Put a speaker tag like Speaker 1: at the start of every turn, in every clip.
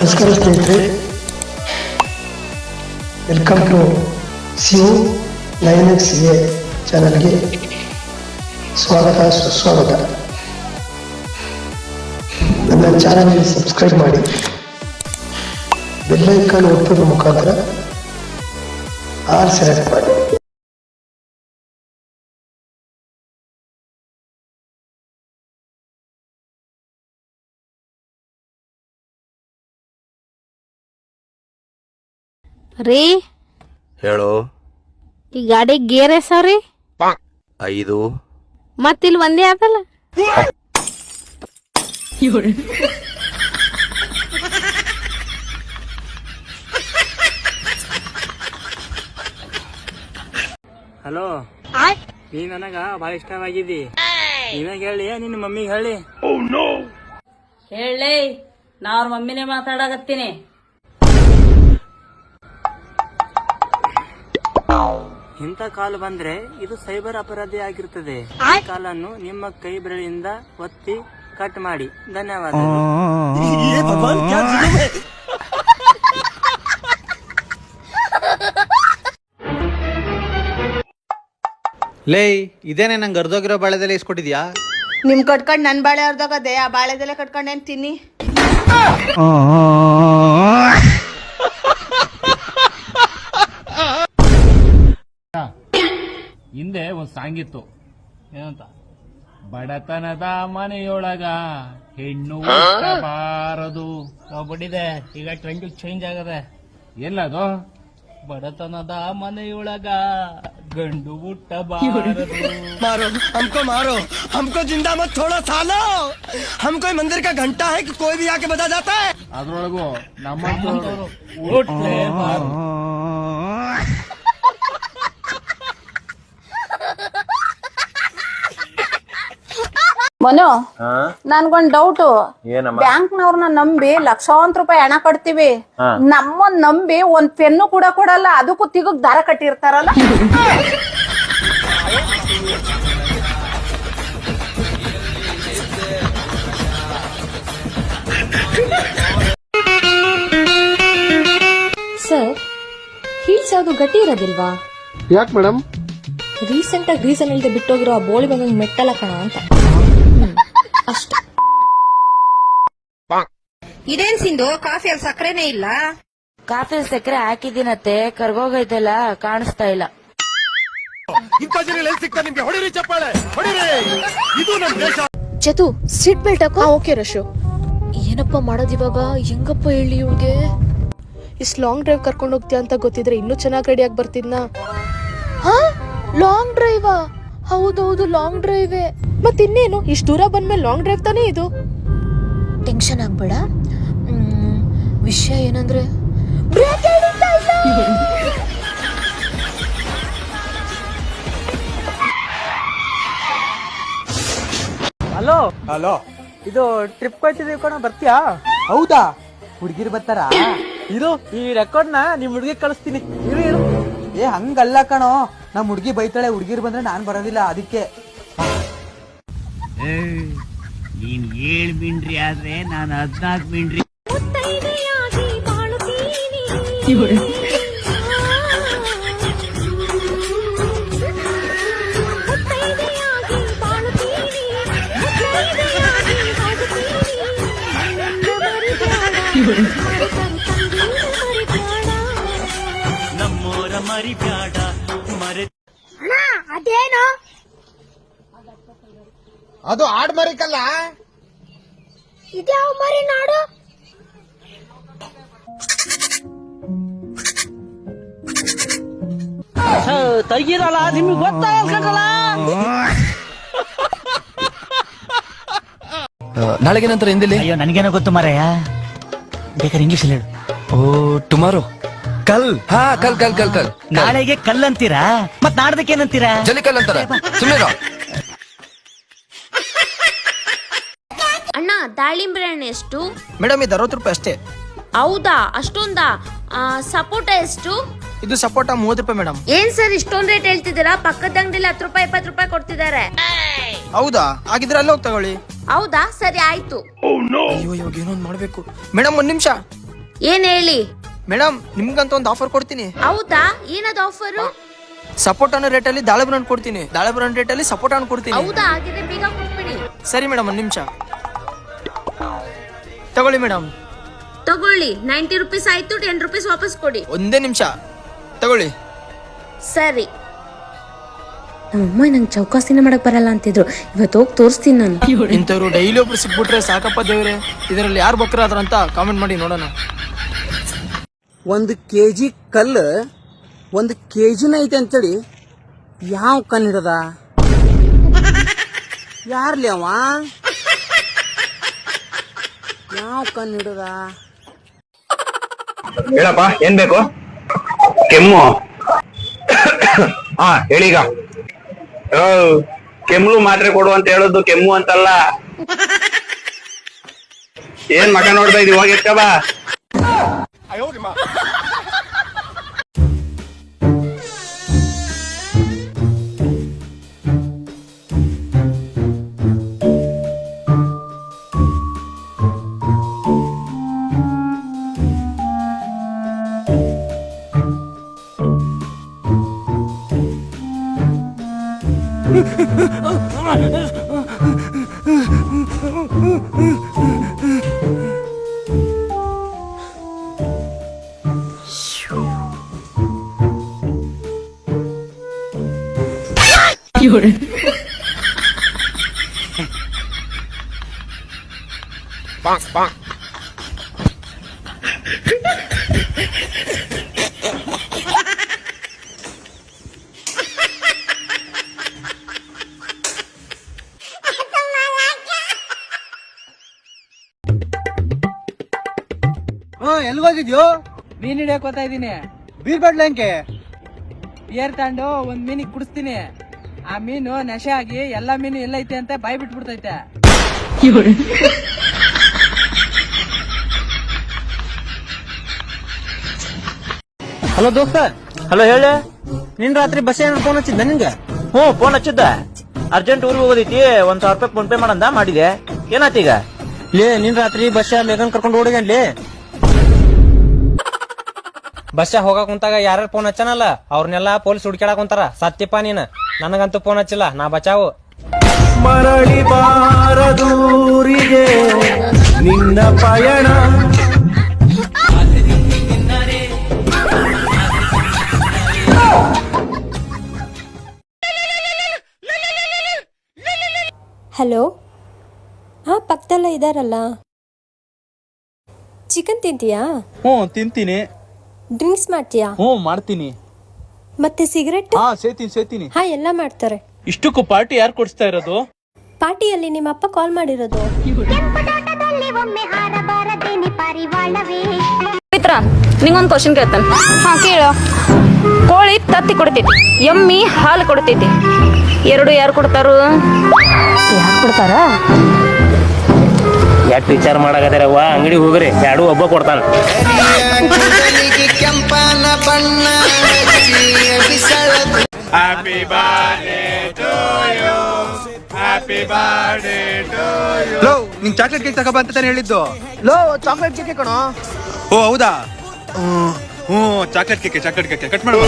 Speaker 1: ನಮಸ್ಕಾರ ಸ್ನೇಹಿತರೆ welcome to C nine A ಚಾನಲ್ಗೆ ಸ್ವಾಗತ ಸುಸ್ವಾಗತ. ನನ್ನ ಚಾನಲ್ಗೆ ಸಬ್ಸ್ಕ್ರೈಬ್ ಮಾಡಿ. ಬೆಲ್ಲೈಕಾನ್ ಒತ್ತದ ಮುಖಾಂತರ ಆರ್ ಸೆಲೆಕ್ಟ್ ಮಾಡಿ.
Speaker 2: ರೀ.
Speaker 3: ಹೇಳು.
Speaker 2: ಈ ಗಾಡಿ ಗೇರ್ ಎಸವ್ರಿ
Speaker 3: ಐದು.
Speaker 2: ಮತ್ತಿಲ್ಲಿ ಒಂದೇ ಆದಲ್ಲ
Speaker 4: ಹಲೋ? ನೀ ನನಗ ಬಹಳ ಇಷ್ಟವಾಗಿದ್ದಿ. ನೀವೇ ಹೇಳಿ ನಿನ್ನ ಮಮ್ಮಿಗೆ ಹೇಳಿ.
Speaker 5: ಹೇಳಿ ನಾ ಅವ್ರ ಮಮ್ಮಿನೇ ಮಾತಾಡಕತ್ತೀನಿ.
Speaker 4: ಇಂಥ ಕಾಲ್ ಬಂದ್ರೆ ಇದು ಸೈಬರ್ ಅಪರಾಧಿ ಆಗಿರ್ತದೆ. ಈ ಕಾಲನ್ನು ನಿಮ್ಮ ಕೈ ಬೆರಳಿಂದ ಒತ್ತಿ ಕಟ್ ಮಾಡಿ. ಧನ್ಯವಾದ
Speaker 6: ಲೇ ಇದೇನೆ ನಂಗೆ ಅರ್ಧೋಗಿರೋ ಬಾಳೆದೆಲೆ ಇಸ್ಕೊಟ್ಟಿದ್ಯಾ?
Speaker 7: ನಿಮ್ ಕಟ್ಕೊಂಡ್ ನನ್ ಬಾಳೆ ಅರ್ಧೋಗದೆ ಆ ಬಾಳೆದೆಲೆ ಕಟ್ಕೊಂಡ್ ಏನ್ ತಿನ್ನಿ?
Speaker 8: ಹಿಂದೆ ಒಂದ್ ಸಾಂಗ್ ಇತ್ತು. ಏನಂತ? ಬಡತನದ ಮನೆಯೊಳಗ ಹೆಣ್ಣು ಬಾರದು ಹೋಗ್ಬಿಟ್ಟಿದೆ. ಈಗ ಟ್ರೆಂಡ್ ಚೇಂಜ್ ಆಗದೆ. ಎಲ್ಲದು ಬಡತನದ ಮನೆಯೊಳಗ ಗಂಡು ಹುಟ್ಟಬಾರದು
Speaker 9: मारो हमको मारो हमको जिंदा मत छोड़ो सालो हम कोई मंदिर का घंटा है कि कोई भी आके बजा जाता है
Speaker 8: ಅದ್ರೊಳಗು ನಮ್ಮಂತವ್ರು ಹುಟ್ಲೇಬಾರ್ದು.
Speaker 2: ಮನು ನನ್ಗೊಂದ್ ಡೌಟ್ ಬ್ಯಾಂಕ್ ನವ್ರನ್ನ ನಂಬಿ ಲಕ್ಷಾಂತರ ರೂಪಾಯಿ ಹಣ ಕಟ್ತೀವಿ. ನಮ್ಮನ್ ನಂಬಿ ಒಂದ್ ಪೆನ್ನು ಕೂಡ ಕೊಡಲ್ಲ ಅದಕ್ಕೂ ತಿಗಕ್ ದಾರ ಕಟ್ಟಿರ್ತಾರಲ್ಲ?
Speaker 10: ಸರ್ ಹೀಲ್ಸ್ ಯಾವುದು ಗಟ್ಟಿ ಇರೋದಿಲ್ವಾ?
Speaker 1: ಯಾಕೆ ಮೇಡಮ್
Speaker 10: ರೀಸೆಂಟ್ ಆಗಿ ರೀಸನ್ ಇಲ್ಲದೆ ಬಿಟ್ಟೋಗಿರೋ ಆ ಬೋಳಿ ಬಂದಂಗ್ ಮೆಟ್ಟಲ ಕಣ ಅಂತ. ಅಷ್ಟೇ.
Speaker 7: ಇದೇನ್ ಸಿಂಧು ಕಾಫಿಯಲ್ಲಿ ಸಕ್ಕರೆನೇ ಇಲ್ಲ?
Speaker 5: ಕಾಫಿ ಸಕ್ಕರೆ ಹಾಕಿದ್ದೀನತ್ತೆ ಕರ್ಗೋಗೈತಲ್ಲ ಕಾಣಿಸ್ತಾ ಇಲ್ಲ.
Speaker 9: ಇಂಥ ಜನ ಎಲ್ಲಿ ಸಿಗ್ತಾರೆ ನಿಮ್ಗೆ? ಹೊಡಿರಿ ಚಪ್ಪಾಳೆ ಹೊಡಿರಿ! ಇದು ನಮ್ ದೇಶ.
Speaker 10: ಚತು ಸೀಟ್ ಬೆಲ್ಟ್ ಹಾಕೋ? ಓಕೆ ರಶು. ಏನಪ್ಪ ಮಾಡೋದು ಇವಾಗ? ಹೆಂಗಪ್ಪ ಹೇಳಿ ಇವ್ಗೆ ಇಷ್ಟು ಲಾಂಗ್ ಡ್ರೈವ್ ಕರ್ಕೊಂಡು ಹೋಗ್ತೀಯ ಅಂತ ಗೊತ್ತಿದ್ರೆ ಇನ್ನೂ ಚೆನ್ನಾಗಿ ರೆಡಿಯಾಗಿ ಬರ್ತಿದ್ನಾ? ಹಾ? ಲಾಂಗ್ ಡ್ರೈವಾ ಹೌದೌದು ಲಾಂಗ್ ಡ್ರೈವೇ ಮತ್ತೆ ಇನ್ನೇನು ಇಷ್ಟು ದೂರ ಬಂದ್ಮೇಲೆ ಲಾಂಗ್ ಡ್ರೈವ್ ತಾನೇ ಇದು? ಟೆನ್ಷನ್ ಆಗ್ಬೇಡ. ವಿಷಯ ಏನಂದ್ರೆ.
Speaker 4: ಹಲೋ?
Speaker 9: ಹಲೋ?
Speaker 4: ಇದು ಟ್ರಿಪ್ ಕೊಯ್ತಿದೀವಿ ಕಣ ಬರ್ತೀಯಾ?
Speaker 9: ಹೌದಾ? ಹುಡುಗಿರ್ ಬರ್ತಾರ?
Speaker 4: ಇದು ಈ ರೆಕಾರ್ಡ್ನ ನಿಮ್ ಹುಡುಗಿ ಕಳಿಸ್ತೀನಿ. ಇರು ಇರು.
Speaker 9: ಏ ಹಂಗಲ್ಲ ಕಣೋ. ನಮ್ ಹುಡುಗಿ ಬೈತಾಳೆ ಹುಡುಗಿರ್ ಬಂದ್ರೆ ನಾನ್ ಬರೋದಿಲ್ಲ ಅದಕ್ಕೆ.
Speaker 8: ನೀನ್ ಏಳ್ ಮಿಂಡ್ರಿ ಆದ್ರೆ ನಾನು ಹದ್ನಾಲ್ಕು ಮಿಂಡ್ರಿ. ನಮ್ಮೋರ ಮರಿ ಬ್ಯಾಡ ಮರೆ
Speaker 9: ಅದು ಆಡ್ ಮರಿಕಲ್ಲ.
Speaker 4: ತೆಗೀರಲ್ಲ ನಿಮ್ಗೆ ಗೊತ್ತಾಗಲ್ಲ
Speaker 9: ನಾಳೆಗೆ ನಂತರ ಹಿಂದಿಲ್ಲಿ
Speaker 4: ಅಯ್ಯೋ ನನಗೇನೋ ಗೊತ್ತು ಮಾರಯ್ಯ ಬೇಕಾದ್ರೆ ಇಂಗ್ಲಿಷ್ ಹೇಳು.
Speaker 9: ಓ ಟುಮಾರೋ ಕಲ್. ಹಾ ಕಲ್ ಕಲ್ ಕಲ್ ಕಲ್.
Speaker 4: ನಾಳೆಗೆ ಕಲ್ಲಂತೀರಾ ಮತ್ ನಾಡ್ದಕ್ಕೆ ಏನಂತೀರಾ?
Speaker 9: ಜಲಿ ಕಲ್ ಅಂತಾರೆ. ಸುಮ್ಮನೆ
Speaker 10: ಅಣ್ಣ ದಾಳಿಂಬೆ ಹಣ್ಣು ಎಷ್ಟು?
Speaker 9: ಮೇಡಮ್ ಇದು ಅರವತ್ತು ರೂಪಾಯಿ ಅಷ್ಟೇ.
Speaker 10: ಹೌದಾ? ಅಷ್ಟೊಂದಾ? ಸಪೋಟ ಎಷ್ಟು?
Speaker 9: ಇದು ಸಪೋಟ ಮೂವತ್ತು ರೂಪಾಯಿ ಮೇಡಮ್.
Speaker 10: ಏನ್ ಸರ್ ಇಷ್ಟೊಂದ್ ರೇಟ್ ಹೇಳ್ತಿದ್ದೀರಾ? ಪಕ್ಕದ ಅಂಗಡಿಲಿ ಹತ್ತು ರೂಪಾಯಿ ಇಪ್ಪತ್ತು ರೂಪಾಯಿ ಕೊಡ್ತಿದ್ದಾರೆ.
Speaker 9: ಹೌದಾ? ಹಾಗಿದ್ರೆ ಅಲ್ಲೇ ಹೋಗಿ ತಗೊಳ್ಳಿ.
Speaker 10: ಹೌದಾ? ಸರಿ ಆಯ್ತು.
Speaker 9: ಅಯ್ಯೋ ಇವಾಗ ಏನೊಂದು ಮಾಡ್ಬೇಕು. ಮೇಡಮ್ ಒಂದ್ ನಿಮಿಷ.
Speaker 10: ಏನ್ ಹೇಳಿ?
Speaker 9: ಮೇಡಮ್ ನಿಮ್ಗಂತ ಒಂದು ಆಫರ್ ಕೊಡ್ತೀನಿ.
Speaker 10: ಹೌದಾ? ಏನದು ಆಫರು
Speaker 9: ಸಪೋರ್ಟ್ ಅನ್ನೋ ರೇಟಲ್ಲಿ ದಾಳಂಬ್ರ ಹಣ್ಣು ಕೊಡ್ತೀನಿ. ದಾಳಂಬ್ರ ಹಣ್ಣು ರೇಟಲ್ಲಿ ಸಪೋರ್ಟ್ ಹಣ್ಣು ಕೊಡ್ತೀನಿ.
Speaker 10: ಹೌದಾ? ಹಾಗಿದ್ರೆ ಬೇಗ ಕೊಟ್ಬಿಡಿ.
Speaker 9: ಸರಿ ಮೇಡಮ್ ಒಂದು ನಿಮಿಷ. ತಗೊಳ್ಳಿ ಮೇಡಮ್.
Speaker 10: ತಗೊಳ್ಳಿ. ನೈಂಟಿ ರುಪೀಸ್ ಆಯ್ತು ಟೆನ್ ರುಪೀಸ್ ವಾಪಸ್ ಕೊಡಿ.
Speaker 9: ಒಂದೇ ನಿಮಿಷ. ತಗೊಳ್ಳಿ.
Speaker 10: ಸರಿ. ನಮ್ಮಮ್ಮ ನಂಗೆ ಚೌಕಾಸಿನ ಮಾಡಕ್ ಬರಲ್ಲ ಅಂತಿದ್ರು. ಇವತ್ತು ಹೋಗಿ ತೋರಿಸ್ತೀನಿ ನಾನು.
Speaker 9: ಇಂಥವ್ರು ಡೈಲಿ ಒಬ್ರು ಸಿಕ್ಬಿಟ್ರೆ ಸಾಕಪ್ಪ ದೇವ್ರೆ. ಇದರಲ್ಲಿ ಯಾರು ಬಕ್ರಾದ್ರಂತ ಕಾಮೆಂಟ್ ಮಾಡಿ ನೋಡೋಣ.
Speaker 11: ಒಂದು ಕೆ ಜಿ ಕಲ್ಲು ಒಂದು ಕೆ ಜಿನ ಐತೆ ಅಂತೇಳಿ. ಯಾವ ಕಣ್ಣು ಹಿಡದ ಯಾರ್ಲಿ ಅವ? ಯಾವ ಕಣ್ಣು ಹಿಡದ
Speaker 12: ಹೇಳಪ್ಪ, ಏನ್ ಬೇಕು? ಕೆಮ್ಮು. ಹಾ ಹೇಳೀಗ ಕೆಮ್ಮು ಮಾತ್ರೆ ಕೊಡು ಅಂತ ಹೇಳೋದು ಕೆಮ್ಮು ಅಂತಲ್ಲ. ಏನ್ ಮಗ ನೋಡ್ತಾ ಇದೀವಿ ಹೋಗಿ 哎呦我的妈 ಎತ್ಕ ಹಾ
Speaker 11: ಎಲ್ಲಿ ಹೋಗಿದ್ಯೋ
Speaker 4: ಮೀನ್ ಹಿಡಿಯಕ್ ಹೋಗ್ತಾ ಇದೀನಿ
Speaker 11: ಬೀರ್ ಬಡ್ಲಂಕೆ
Speaker 4: ಬಿಯರ್ ತಗೊಂಡು ಒಂದ್ ಮೀನಿಗೆ ಕುಡಿಸ್ತೀನಿ. ಆ ಮೀನು ನಶೆ ಆಗಿ ಎಲ್ಲಾ ಮೀನು ಎಲ್ಲೈತೆ ಅಂತ ಬಾಯ್ ಬಿಟ್ಬಿಡ್ತೈತೆ.
Speaker 6: ಹಲೋ ದೋಸ್ತ. ಹಲೋ ಹೇಳಿ. ನಿನ್ ರಾತ್ರಿ ಬಸ್ ಏನಾರ ಫೋನ್ ಹಚ್ಚಿದ್ದ ನಿನ್ಗೆ? ಹ್ಞೂ ಫೋನ್ ಹಚ್ಚಿದ್ದ. ಅರ್ಜೆಂಟ್ ಊರಿಗೆ ಹೋಗೋದೈತಿ ಒಂದ್ ಸಾವಿರ ರೂಪಾಯಿ ಫೋನ್ ಪೇ ಮಾಡಂದ ಮಾಡಿದೆ. ಏನಾತೀಗ ಲೇ ನಿನ್ ರಾತ್ರಿ ಬಸ್ ಮೇಘನ್ ಕರ್ಕೊಂಡು ಓಡಿಗನ್ಲಿ ಬಸ್ ಹೋಗಕ್ ಕುಂತಾಗ ಯಾರ್ಯಾರು ಫೋನ್ ಹಚ್ಚನಲ್ಲ ಅವ್ರನ್ನೆಲ್ಲ ಪೊಲೀಸ್ ಹುಡ್ಕ್ಯಾಡಕ್ ಕುಂತಾರ. ಸತ್ಯಪ್ಪ ನೀನ್. ನನಗಂತೂ ಫೋನ್ ಹಚ್ಚಿಲ್ಲ. ನಾ ಬಚಾವು?
Speaker 9: ಮರಳಿ ಬಾರದೂರಿಗೆ ನಿನ್ನ ಪಯಣ.
Speaker 10: ಹಲೋ? ಹಾ ಪಕ್ಕದಲ್ಲ ಇದಾರಲ್ಲ. ಚಿಕನ್ ತಿಂತೀಯಾ?
Speaker 6: ಹ್ಞೂ ತಿಂತೀನಿ.
Speaker 10: ಡ್ರಿಂಕ್ಸ್ ಮಾಡ್ತೀಯಾ?
Speaker 6: ಹ್ಞೂ ಮಾಡ್ತೀನಿ.
Speaker 10: ಮತ್ತೆ ಸಿಗರೆಟ್?
Speaker 6: ಹಾ ಸೇತೀನಿ ಸೇತೀನಿ.
Speaker 10: ಹಾ ಎಲ್ಲ ಮಾಡ್ತಾರೆ.
Speaker 6: ಇಷ್ಟಕ್ಕೂ ಪಾರ್ಟಿ ಯಾರು ಕೊಡಿಸ್ತಾ ಇರೋದು?
Speaker 10: ಪಾರ್ಟಿಯಲ್ಲಿ ನಿಮ್ಮ ಅಪ್ಪ ಕಾಲ್ ಮಾಡಿರೋದು.
Speaker 2: ಮಿತ್ರ ನಿಂಗೊಂದು ಕ್ವಶನ್ ಕೇಳ್ತಾನೆ. ಹಾ ಕೇಳು. ಕೋಳಿ ತತ್ತಿ ಕೊಡ್ತೈತಿ ಎಮ್ಮಿ ಹಾಲು ಕೊಡ್ತೈತಿ. ಎರಡು ಯಾರು ಕೊಡ್ತಾರು? ಯಾರು ಕೊಡ್ತಾರ?
Speaker 4: ಯಾಕೆ ವಿಚಾರ ಮಾಡಕತ್ತಾರವ್ವ ಅಂಗಡಿ ಹೋಗ್ರಿ ಎರಡು ಒಬ್ಬ ಕೊಡ್ತಾನೆ.
Speaker 9: ಕೆಂಪನ ಬಣ್ಣ.
Speaker 6: ಲೋ ನಿಂಗ್ ಚಾಕ್ಲೇಟ್ ಕೇಕ್ ತಗೋಬ ಅಂತ ತಾನೇ ಹೇಳಿದ್ದು?
Speaker 9: ಲೋ ಚಾಕ್ಲೇಟ್ ಕೇಕ್ ಕಣೋ.
Speaker 6: ಓ ಹೌದಾ? ಹ್ಮ್, ಹ್ಞೂ chocolate cake chocolate cake cut ಮಾಡು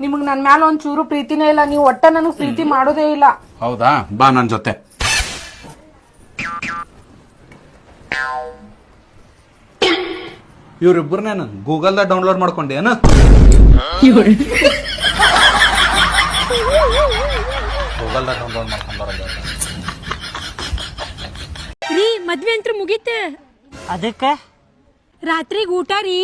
Speaker 2: ನಿಮಗ್ ನನ್ ಮ್ಯಾಲ ಒಂದ್ ಚೂರು ಪ್ರೀತಿನೇ ಇಲ್ಲ ನೀವು ಒಟ್ಟ ನನಗ್ ಪ್ರೀತಿ ಮಾಡೋದೇ ಇಲ್ಲ.
Speaker 12: ಹೌದಾ? ಬಾ ನನ್ ಜೊತೆ.
Speaker 6: ಇವ್ರಿಬ್ಬರನ್ನೇನು ಗೂಗಲ್ದಾಗ ಡೌನ್ಲೋಡ್ ಮಾಡ್ಕೊಂಡೆ ಏನ? ಗೂಗಲ್ದಾಗ ಡೌನ್ಲೋಡ್ ಮಾಡ್ಕೊಂಡ್
Speaker 10: ರೀ ಮದ್ವೆ ಅಂತ ಮುಗೀತೆ.
Speaker 4: ಅದಕ್ಕೆ?
Speaker 10: ರಾತ್ರಿಗ್ ಊಟ ರೀ.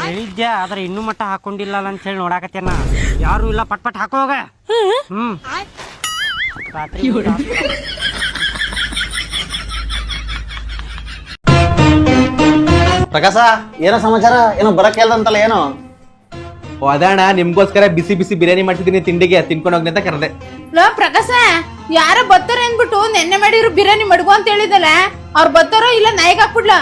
Speaker 4: ಹೇಳಿದ್ದೆ ಆದ್ರೆ ಇನ್ನೂ ಮಟ್ಟ ಹಾಕೊಂಡಿಲ್ಲ ಅಂತ ಹೇಳಿ ನೋಡಾಕತ್ತೇನ ಯಾರು ಇಲ್ಲ ಪಟ್ ಪಟ್ ಹಾಕೋಗ ಹ್ಮ್. ರಾತ್ರಿ ಊಟ.
Speaker 11: ಪ್ರಕಾಶ ಏನೋ ಸಮಾಚಾರ? ಏನೋ ಬರಕ್ಕೆ ಅಂತಲ್ಲ ಏನೋ?
Speaker 13: ಓ ಅದಣ್ಣ ನಿಮ್ಗೋಸ್ಕರ ಬಿಸಿ ಬಿಸಿ ಬಿರಿಯಾನಿ ಮಾಡ್ತಿದ್ದೀನಿ ತಿಂಡಿಗೆ ತಿನ್ಕೊಂಡು ಹೋಗ್ನಿ ಅಂತ ಕರೆದೆ.
Speaker 14: ಲೋ ಪ್ರಕಾಶ ಯಾರೋ ಬರ್ತಾರೆ ಅಂದ್ಬಿಟ್ಟು ನೆನ್ನೆ ಮಾಡಿರೋ ಬಿರಿಯಾನಿ ಮಡ್ಗು ಅಂತ ಹೇಳಿದಲ್ಲ ಅವ್ರು ಬರ್ತಾರೋ ಇಲ್ಲ ನಾಯಿಗೆ ಹಾಕ್ಬಿಡ್ಲಾ?